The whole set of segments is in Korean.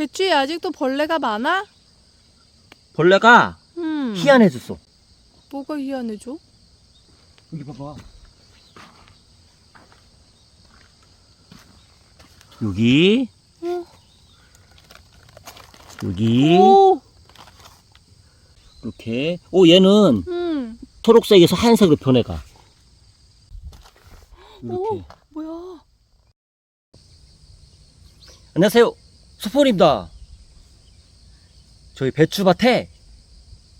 배추에 아직도 벌레가 많아? 벌레가 음. 희한해졌어. 뭐가 희한해져? 여기 봐봐. 여기, 어. 여기, 오. 이렇게. 오, 얘는 음. 초록색에서 하얀색으로 변해가. 오. 이렇게. 뭐야? 안녕하세요. 수포입니다. 저희 배추밭에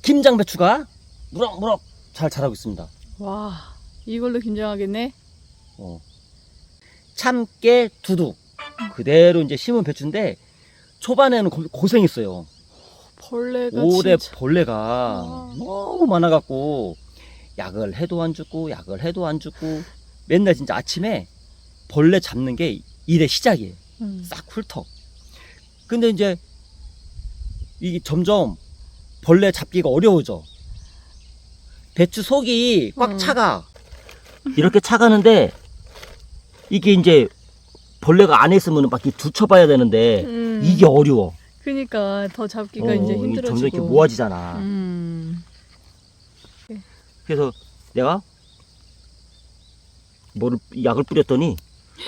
김장 배추가 무럭무럭 잘 자라고 있습니다. 와. 이걸로 긴장하겠네. 어. 참깨 두둑 그대로 이제 심은 배추인데 초반에는 고- 고생했어요. 벌레가 올해 진짜. 벌레가 아. 너무 많아갖고 약을 해도 안 죽고 약을 해도 안 죽고 맨날 진짜 아침에 벌레 잡는 게 일의 시작이에요. 음. 싹 훑어. 근데 이제 이게 점점 벌레 잡기가 어려워져. 배추 속이 꽉 음. 차가. 이렇게 차가는데 이게 이제 벌레가 안에 있으면 막 이렇게 두쳐봐야 되는데 음. 이게 어려워. 그러니까 더 잡기가 어, 이제 이게 힘들어지고. 점점 이렇게 모아지잖아. 음. 그래서 내가 뭐를 약을 뿌렸더니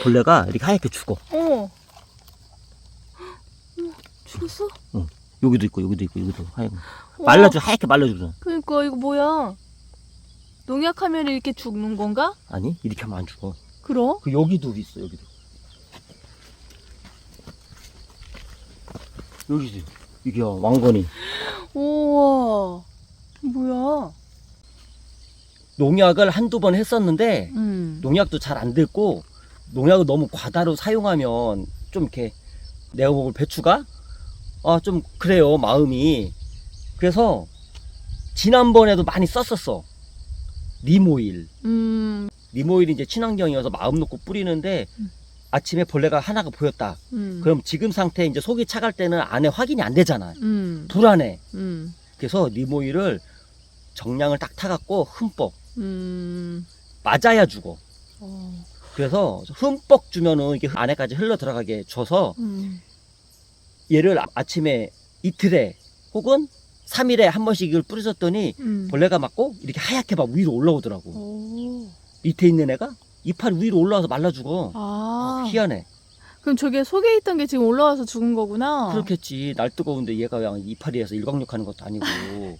벌레가 이렇게 하얗게 죽어. 어. 어머, 죽었어? 여기도 있고 여기도 있고 여기도 하얗게 와. 말라져 하얗게 말라주잖아. 그러니까 이거 뭐야? 농약하면 이렇게 죽는 건가? 아니 이렇게 하면 안 죽어. 그럼? 그 여기도 있어 여기도 여기도 이게 왕건이 우와. 뭐야? 농약을 한두 번 했었는데 음. 농약도 잘 안 됐고 농약을 너무 과다로 사용하면 좀 이렇게 내가 먹을 배추가 아 좀 그래요 마음이 그래서 지난번에도 많이 썼었어 니모일 음. 니모일이 이제 친환경이어서 마음 놓고 뿌리는데 음. 아침에 벌레가 하나가 보였다 음. 그럼 지금 상태 이제 속이 차갈 때는 안에 확인이 안 되잖아. 음. 불안해. 음. 그래서 니모일을 정량을 딱 타갖고 흠뻑 음. 맞아야 죽어. 어. 그래서 흠뻑 주면은 이게 안에까지 흘러 들어가게 줘서 음. 얘를 아- 아침에 이틀에 혹은 3일에 한 번씩 이걸 뿌려줬더니 음. 벌레가 맞고 이렇게 하얗게 막 위로 올라오더라고. 오. 밑에 있는 애가 이파리 위로 올라와서 말라 죽어. 아. 희한해. 그럼 저게 속에 있던 게 지금 올라와서 죽은 거구나. 그렇겠지. 날 뜨거운데 얘가 그냥 이파리에서 일광욕하는 것도 아니고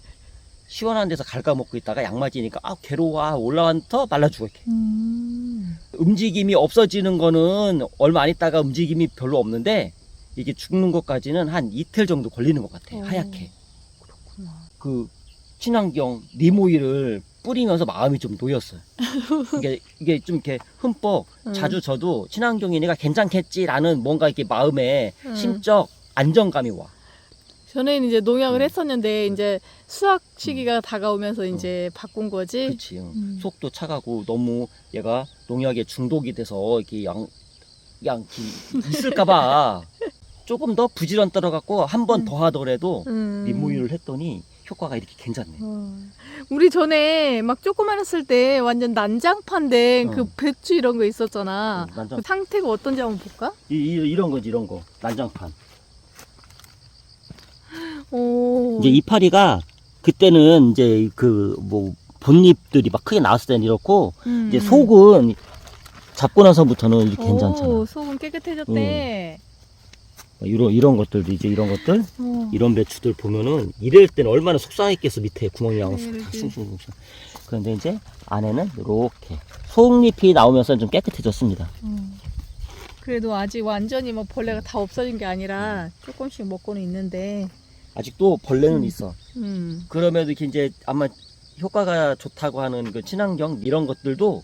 시원한 데서 갉아먹고 있다가 약 맞으니까 아 괴로워 아, 올라와서 말라 죽어 이렇게. 음. 움직임이 없어지는 거는 얼마 안 있다가 움직임이 별로 없는데 이게 죽는 것까지는 한 이틀 정도 걸리는 것 같아. 어. 하얗게. 그렇구나. 그 친환경 니모이를 뿌리면서 마음이 좀 놓였어요. 이게 이게 좀 이렇게 흠뻑 음. 자주 저도 친환경이니까 괜찮겠지라는 뭔가 이렇게 마음에 음. 심적 안정감이 와. 전에는 이제 농약을 음. 했었는데 이제 수확 시기가 다가오면서 이제 바꾼 거지. 응. 음. 속도 차가고 너무 얘가 농약에 중독이 돼서 이렇게 양, 양 이렇게 있을까봐 조금 더 부지런 떨어갖고 한번 음. 더 하더라도 음. 리모유를 했더니 효과가 이렇게 괜찮네. 어. 우리 전에 막 조그만했을 때 완전 난장판 된그 어. 배추 이런 거 있었잖아. 어, 난장 그 상태가 어떤지 한번 볼까? 이, 이, 이 런 거지 이런 거 난장판. 오. 이제 이파리가 그때는 이제 그 뭐 본잎들이 막 크게 나왔을 때는 이렇고 음. 이제 속은 잡고 나서부터는 이렇게 괜찮잖아. 오, 속은 깨끗해졌대. 이런 이런 것들도 이제 이런 것들 어. 이런 배추들 보면은 이럴 때는 얼마나 속상했겠어 밑에 구멍이 나와서 네, 다 이렇게. 숭숭숭. 그런데 이제 안에는 이렇게 속잎이 나오면서 좀 깨끗해졌습니다. 음. 그래도 아직 완전히 뭐 벌레가 다 없어진 게 아니라 조금씩 먹고는 있는데. 아직도 벌레는 음. 있어. 음. 그럼에도 이렇게 이제 아마 효과가 좋다고 하는 그 친환경 이런 것들도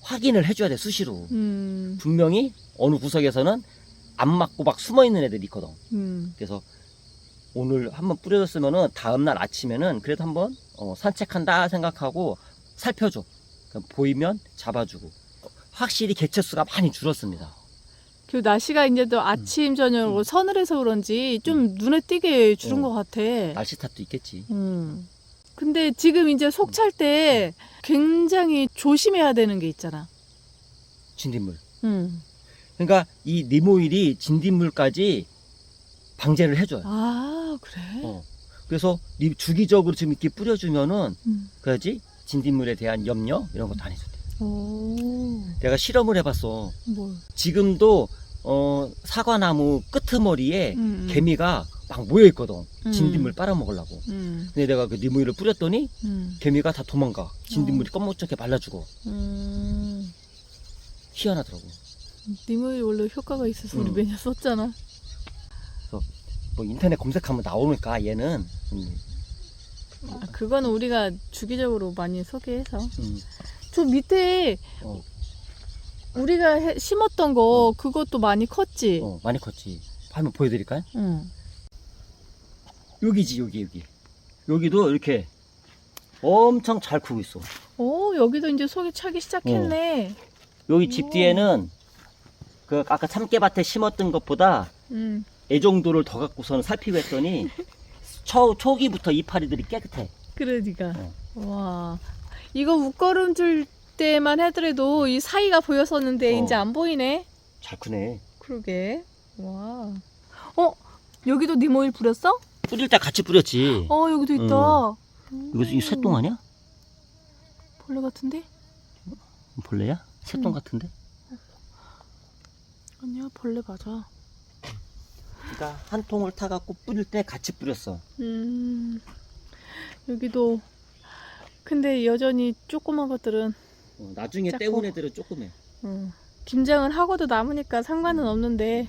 확인을 해줘야 돼 수시로. 음. 분명히 어느 구석에서는 안 맞고 막 숨어 있는 애들이 있거든. 음. 그래서 오늘 한번 뿌려줬으면은 다음 날 아침에는 그래도 한번 어, 산책한다 생각하고 살펴줘. 보이면 잡아주고. 확실히 개체수가 많이 줄었습니다. 그 날씨가 이제 또 아침 저녁으로 서늘해서 그런지 좀 눈에 띄게 줄은 음. 것 같아. 날씨 탓도 있겠지. 음. 근데 지금 이제 속 찰 때 굉장히 조심해야 되는 게 있잖아. 진딧물. 음. 그러니까 이 니모일이 진딧물까지 방제를 해줘요. 아 그래? 어. 그래서 이 주기적으로 좀 이렇게 뿌려주면은 음. 그래야지 진딧물에 대한 염려 이런 것도 안 해준대. 오. 내가 실험을 해봤어. 뭘? 지금도 어, 사과나무 끄트머리에 음, 음. 개미가 막 모여 있거든. 음. 진딧물 빨아먹으려고. 음. 근데 내가 그 니무이를 뿌렸더니 음. 개미가 다 도망가. 진딧물이 껌먹쩍게 발라주고 음. 희한하더라고. 니모이 원래 효과가 있어서 우리 음. 매년 썼잖아. 뭐 인터넷 검색하면 나오니까 얘는 음, 아, 그거는 우리가 주기적으로 많이 소개해서. 음, 저 밑에 어, 우리가 해- 심었던 거 그것도 많이 컸지. 어, 많이 컸지. 한번 보여드릴까요? 응. 여기지 여기 여기. 여기도 이렇게 엄청 잘 크고 있어. 오 여기도 이제 속이 차기 시작했네. 여기 집 오. 뒤에는 그 아까 참깨밭에 심었던 것보다 음. 애정도를 더 갖고서는 살피고 했더니 초, 초기부터 이파리들이 깨끗해. 그러니까. 어. 와. 이거 웃걸음 줄 때만 하더라도 이 사이가 보였었는데 어. 이제 안 보이네. 잘 크네. 그러게. 와. 어? 여기도 니모일 뿌렸어? 뿌릴 때 같이 뿌렸지. 어 여기도 있다. 이거 이 새똥 아니야? 벌레 같은데? 벌레야? 새똥 음. 같은데? 아니야 벌레 맞아. 그러니까 한 통을 타갖고 뿌릴 때 같이 뿌렸어. 음. 여기도 근데 여전히 조그만 것들은 어, 나중에 작고. 떼운 애들은 조금해. 음, 김장을 하고도 남으니까 상관은 없는데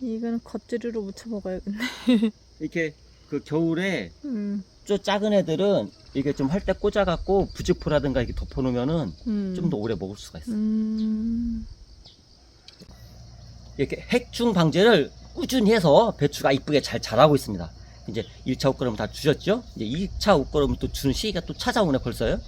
이거는 겉절이로 무쳐 먹어야겠네. 이렇게 그 겨울에 음, 저 작은 애들은 이게 좀 할 때 꽂아갖고 부직포라든가 이렇게 덮어놓으면은 음. 좀 더 오래 먹을 수가 있어. 음, 이렇게 해충 방제를 꾸준히 해서 배추가 이쁘게 잘 자라고 있습니다. 이제 1차 옷걸음 다 주셨죠? 이제 2차 옷걸음을 또 주는 시기가 또 찾아오네 벌써요.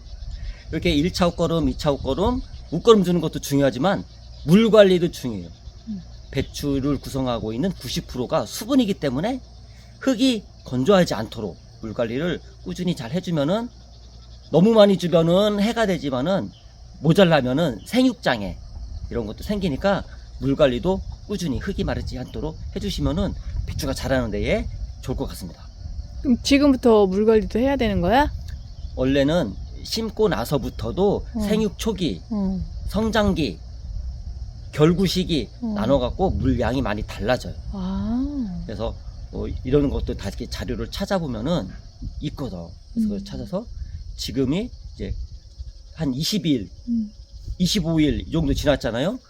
이렇게 1차 옷걸음, 2차 옷걸음, 옷걸음 주는 것도 중요하지만 물 관리도 중요해요. 음. 배추를 구성하고 있는 90%가 수분이기 때문에 흙이 건조하지 않도록 물 관리를 꾸준히 잘 해주면은 너무 많이 주면은 해가 되지만은 모자라면은 생육장애 이런 것도 생기니까 물 관리도 꾸준히 흙이 마르지 않도록 해주시면은 배추가 자라는 데에 좋을 것 같습니다. 그럼 지금부터 물 관리도 해야 되는 거야? 원래는 심고 나서부터도 어. 생육 초기, 어. 성장기, 결구 시기 어. 나눠갖고 물량이 많이 달라져요. 아, 그래서 뭐 이런 것도 다 이렇게 자료를 찾아보면은 있거든. 그래서 그걸 음. 찾아서 지금이 이제 한 20일, 음. 25일 이 정도 지났잖아요.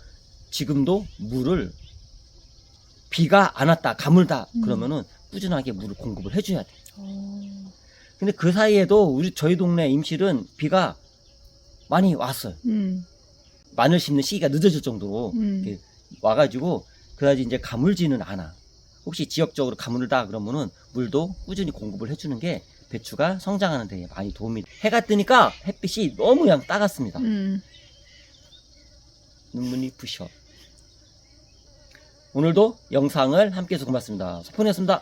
지금도 물을 비가 안 왔다, 가물다 음. 그러면은 꾸준하게 물을 공급을 해줘야 돼. 어. 근데 그 사이에도 우리 저희 동네 임실은 비가 많이 왔어요. 음. 마늘 심는 시기가 늦어질 정도로 음. 이렇게 와가지고 그다지 이제 가물지는 않아. 혹시 지역적으로 가물다 그러면은 물도 꾸준히 공급을 해주는 게 배추가 성장하는 데 많이 도움이. 돼. 해가 뜨니까 햇빛이 너무 그냥 따갑습니다. 음. 눈물이 부셔. 오늘도 영상을 함께 해서 고맙습니다. 소폰이었습니다.